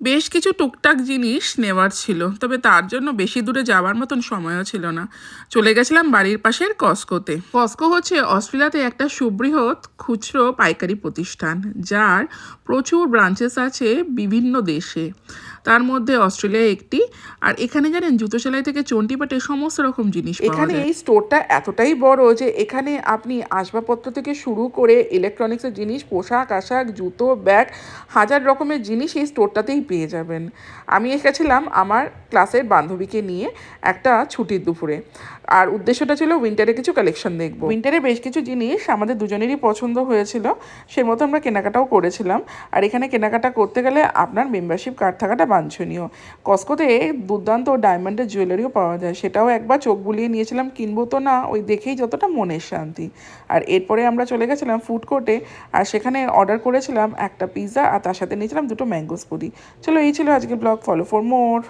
বেশ কিছু টুকটাক জিনিস নেওয়ার ছিল, তবে তার জন্য বেশি দূরে যাওয়ার মতন সময়ও ছিল না। চলে গেছিলাম বাড়ির পাশের কস্কোতে। কস্কো হচ্ছে অস্ট্রেলিয়াতে একটা সুবৃহৎ খুচরো পাইকারি প্রতিষ্ঠান, যার প্রচুর ব্রাঞ্চেস আছে বিভিন্ন দেশে। তার মধ্যে অস্ট্রেলিয়া একটি। আর এখানে জানেন জুতো সেলাই থেকে চন্টিপাটে সমস্ত রকম জিনিস এখানে এই স্টোরটা এতটাই বড় যে এখানে আপনি আসবাবপত্র থেকে শুরু করে ইলেকট্রনিক্সের জিনিস পোশাক আশাক জুতো ব্যাগ হাজার রকমের জিনিস এই স্টোরটাতেই পেয়ে যাবেন। আমি এসেছিলাম আমার ক্লাসের বান্ধবীকে নিয়ে একটা ছুটির দুপুরে। আর উদ্দেশ্যটা ছিল উইন্টারে কিছু কালেকশন দেখব। উইন্টারে বেশ কিছু জিনিস আমাদের দুজনেরই পছন্দ হয়েছিল সে মতো আমরা কেনাকাটাও করেছিলাম। আর এখানে কেনাকাটা করতে গেলে আপনার মেম্বারশিপ কার্ড থাকাটা বাঞ্ছনীয়। কস্কোতে দুর্দান্ত ডায়মন্ডের জুয়েলারিও পাওয়া যায়। সেটাও একবার চোখ বুলিয়ে নিয়েছিলাম, কিনবো তো না, ওই দেখেই যতটা মনের শান্তি। আর এরপরে আমরা চলে গেছিলাম ফুড কোর্টে, আর সেখানে অর্ডার করেছিলাম একটা পিৎজা, আর তার সাথে নিয়েছিলাম দুটো ম্যাঙ্গোস পুরি। চলো, এই ছিল আজকে ব্লগ। Follow for more.